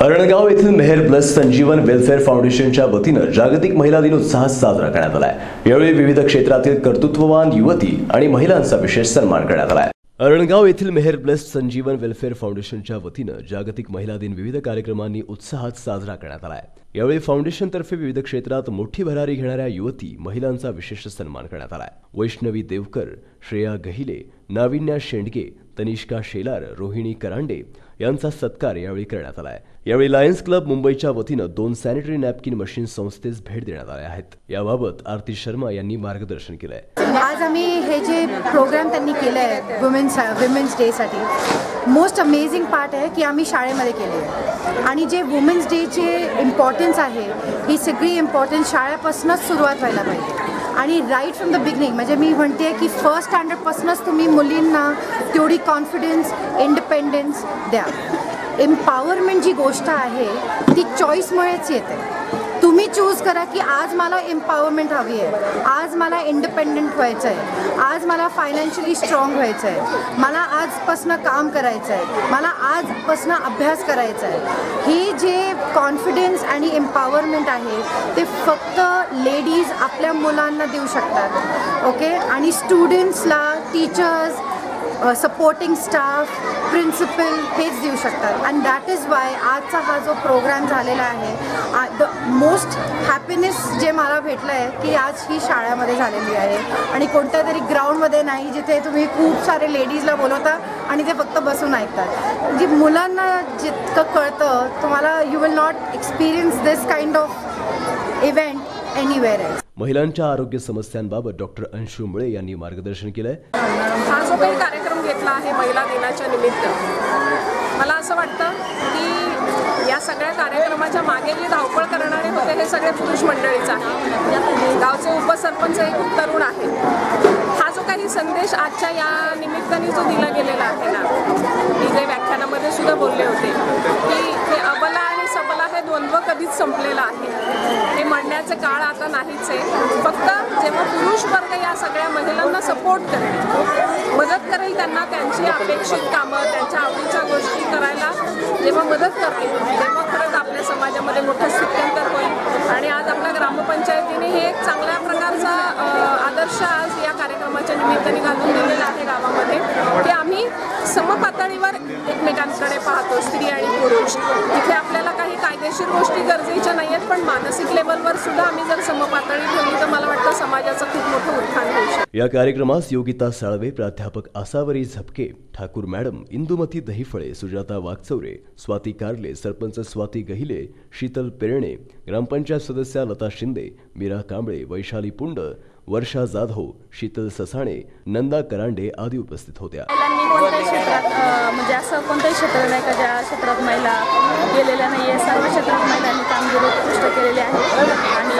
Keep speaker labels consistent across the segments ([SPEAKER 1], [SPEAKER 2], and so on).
[SPEAKER 1] अरणगाव येथील मेहर प्लस संजीवन वेलफेअर फाउंडेशनच्या वतीनं जागतिक महिला दिन उत्साहात साजरा करण्यात आलाय. यावेळी विविध क्षेत्रातील कर्तृत्ववान युवती आणि महिलांचा विशेष सन्मान करण्यात आलाय. अरणगाव येथील मेहर प्लस संजीवन वेलफेअर फाउंडेशनच्या वतीनं जागतिक महिला दिन विविध कार्यक्रमांनी उत्साहात साजरा करण्यात आलाय. यावेळी फाउंडेशनतर्फे विविध क्षेत्रात मोठी भरारी घेणाऱ्या युवती महिलांचा विशेष सन्मान करण्यात आलाय. वैष्णवी देवकर श्रेया गहिले नाविन्या शेंडगे तनिष्का शेलार रोहिणी करांडे यांचा सत्कार यावेळी करण्यात आलाय. यावेळी लायन्स क्लब मुंबईच्या वतीनं दोन सॅनिटरी नॅपकिन मशीन संस्थेस भेट देण्यात आल्या आहेत. याबाबत आरती शर्मा यांनी मार्गदर्शन केलंय.
[SPEAKER 2] आज आम्ही हे जे प्रोग्राम त्यांनी केलं आहे वुमेन्स वुमेन्स डेसाठी मोस्ट अमेझिंग पार्ट आहे की आम्ही शाळेमध्ये केले आहे. आणि जे वुमेन्स डेचे इम्पॉर्टन्स आहे ही सगळी इम्पॉर्टन्स शाळेपासूनच सुरुवात व्हायला पाहिजे. आणि राईट फ्रॉम द बिगनिंग म्हणजे मी म्हणते की फर्स्ट स्टँडर्डपासूनच तुम्ही मुलींना तेवढी कॉन्फिडन्स इंडिपेंडन्स द्या. एम्पॉवरमेंट जी गोष्ट आहे ती चॉईसमुळेच येते. तुम्ही चूज करा की आज मला एम्पॉवरमेंट हवी आहे. आज मला इंडिपेंडंट व्हायचं आहे. आज मला फायनान्शियली स्ट्रॉंग व्हायचं आहे. मला आजपासनं काम करायचं आहे. मला आजपासनं अभ्यास करायचा आहे. हे जे कॉन्फिडन्स आणि एम्पॉवरमेंट आहे ते फक्त लेडीज आपल्या मुलांना देऊ शकतात. ओके आणि स्टुडंट्सला टीचर्स सपोर्टिंग स्टाफ प्रिन्सिपल हेच देऊ शकतात. अँड दॅट इज वाय आजचा हा जो प्रोग्राम झालेला आहे द मोस्ट हॅपीनेस जे मला भेटलं आहे की आज ही शाळेमध्ये झालेली आहे. आणि कोणत्या तरी ग्राउंडमध्ये नाही जिथे तुम्ही खूप सारे लेडीजला बोलवता आणि ते फक्त बसून ऐकतात. जी मुलांना जितकं कळतं तुम्हाला you will not experience this kind of event anywhere else
[SPEAKER 1] महिलांच्या आरोग्य समस्यांबाबत डॉक्टर अंशू मुळे यांनी मार्गदर्शन केलंय.
[SPEAKER 3] हा जो काही कार्यक्रम घेतला आहे महिला दिनाच्या निमित्त मला असं वाटतं की या सगळ्या कार्यक्रमाच्या मागे जे धावपळ करणारे होते हे सगळे पुरुष मंडळीच आहे. गावचे उपसरपंच एक तरुण आहे. हा जो काही संदेश आजच्या या निमित्ताने जो दिला गेलेला आहे ना मी जे व्याख्यानामध्ये सुद्धा बोलले होते की हे अबला आणि सबला हे द्वंद्व कधीच संपलेलं आहे. हे काळ आता नाहीच आहे. फक्त जेव्हा पुरुष वर्ग या सगळ्या महिलांना सपोर्ट करेल मदत करेल त्यांना त्यांची अपेक्षित कामं त्यांच्या आवडीच्या गोष्टी करायला जेव्हा मदत करतील तेव्हा खरंच आपल्या समाजामध्ये मोठं स्थित्यंतर होईल. आणि आज आपल्या ग्रामपंचायतीने हे एक चांगल्या प्रकारचा आदर्श आज या कार्यक्रमाच्या निमित्ताने घालून दिलेला आहे गावामध्ये की आम्ही समपातळीवर एकमेकांकडे पाहतो स्त्री आणि पुरुष. तिथे आपल्याला कायदेशीर गोष्टी गरजेच्या नाही आहेत पण मानसिक लेवलवर सुद्धा आम्ही जर समपातळी ठेवली तर मला वाटतं समाजाचं खूप मोठं उत्थान होऊ शकतं.
[SPEAKER 1] या कार्यक्रमास योगिता साळवे प्राध्यापक आसावरी झपके ठाकूर मॅडम इंदुमती दहिफळे सुजाता वाघचौरे स्वाती कारले सरपंच स्वाती गहिले शीतल पेरणे ग्रामपंचायत सदस्या लता शिंदे मीरा कांबळे वैशाली पुंड वर्षा जाधव शीतल ससाणे नंदा करांडे आदी उपस्थित होत्या.
[SPEAKER 4] महिलांनी कोणत्याही क्षेत्रात म्हणजे असं कोणतंही क्षेत्र नाही का ज्या क्षेत्रात महिला गेलेल्या नाही आहे सर्व क्षेत्रात महिलांनी कामगिरी उत्कृष्ट केलेली आहे. आणि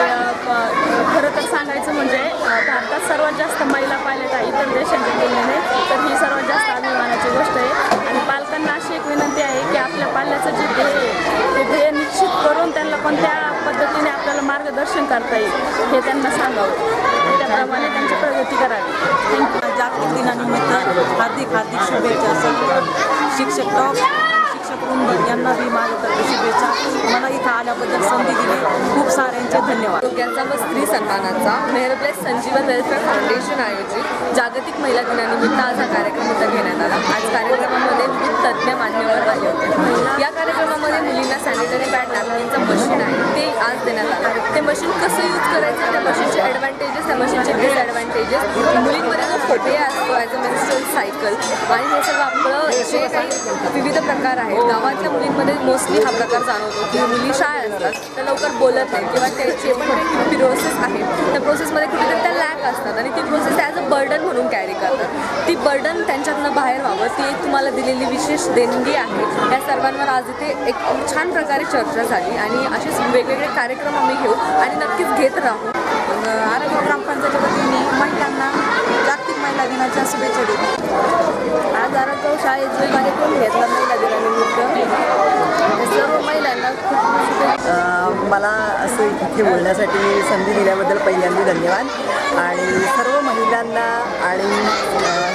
[SPEAKER 4] प- खरं तर सांगायचं म्हणजे भारतात सर्वात जास्त महिला पायलट आहे इतर देशांच्या तुलनेने तर ही सर्वात जास्त अभिमानाची गोष्ट आहे. आणि पालकांना अशी एक विनंती आहे की आपल्या पाल्याचं जे ध्येय आहे, ते ध्येय निश्चित करून त्यांना कोणत्या पद्धतीने आपल्याला मार्गदर्शन करता येईल हे त्यांना सांगावं. त्याप्रमाणे त्यांची प्रगती करावी. थँक्यू
[SPEAKER 5] जागतिक दिनानिमित्त हार्दिक हार्दिक शुभेच्छा सर्व शिक्षक टॉप वृंद यांना बी माझ्यातर्फे शुभेच्छा. मला इथं आल्याबद्दल संधी दिली. खूप साऱ्यांचे धन्यवाद.
[SPEAKER 6] आरोग्याचा व स्त्री सन्मानाचा मेहरप्लेस संजीवन वेलफेअर फाउंडेशन आयोजित जागतिक महिला दिनानिमित्त आज हा कार्यक्रम इथं घेण्यात आला. आज कार्यक्रमामध्ये विविध तज्ज्ञ मान्यवर आले होते. या कार्यक्रमामध्ये मुलींना सॅनिटरी पॅड नॅपकिनचं मशीन आहे ते आज देण्यात आलं. ते मशीन कसं यूज करायचं? त्या मशीनचे ॲडव्हान्टेजेस त्या मशीनचे डिसॲडव्हान्टेजेस मुलींमध्ये जो फोटिया असतो ॲज अ मेन्स्ट्रल सायकल आणि हे सगळं आपलं जे काही विविध प्रकार आहेत गावातल्या मुलींमध्ये मोस्टली हा प्रकार जाणवतो. की मुली शाळा असतात त्या लवकर बोलत नाही किंवा त्याचे पण काही प्रोसेस आहे. त्या प्रोसेसमध्ये कुठेतरी त्या असतात आणि ती प्रोसेस ॲज अ बर्डन म्हणून कॅरी करतात. ती बर्डन त्यांच्यातनं बाहेर व्हावं. ती एक तुम्हाला दिलेली विशेष देणगी आहे. या सर्वांवर आज इथे एक छान प्रकारे चर्चा झाली आणि असेच वेगवेगळे कार्यक्रम आम्ही घेऊ आणि नक्कीच घेत राहू.
[SPEAKER 5] आरोग्य ग्रामपंचायतीच्या वतीने महिलांना जागतिक महिला दिनाच्या शुभेच्छा देतो
[SPEAKER 6] आज आरोग्य शाळेत जो कार्यक्रम घेतला महिला दिनानिमित्त. सर्व महिलांना खूप
[SPEAKER 7] मला इथे बोलण्यासाठी संधी दिल्याबद्दल पहिल्यांदा धन्यवाद. आणि सर्व महिलांना आणि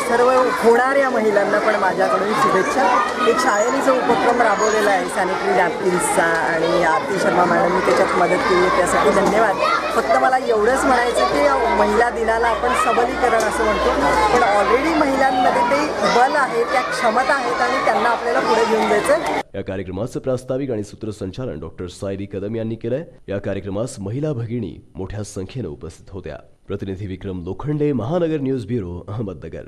[SPEAKER 7] सर्व होणाऱ्या महिलांना पण माझ्याकडून शुभेच्छा. एक शाळेने जो उपक्रम राबवलेला आहे सॅनिटरी नॅपकिन्सचा आणि आरती शर्मा मॅडमनी त्याच्यात मदत केली त्यासाठी धन्यवाद. फक्त मला एवढंच म्हणायचं की महिला दिनाला आपण सबलीकरण असं म्हणतो पण ऑलरेडी महिलांमध्ये ते बल आहे त्या क्षमता आहेत आणि त्यांना आपल्याला पुढे घेऊन जायचं
[SPEAKER 1] या कार्यक्रमाचं प्रास्ताविक आणि सूत्रसंचालन डॉक्टर सायरी कदम यांनी केलंय. या कार्यक्रमास महिला भगिनी मोठ्या संख्येनं उपस्थित होत्या. प्रतिनिधी विक्रम लोखंडे महानगर न्यूज ब्युरो अहमदनगर.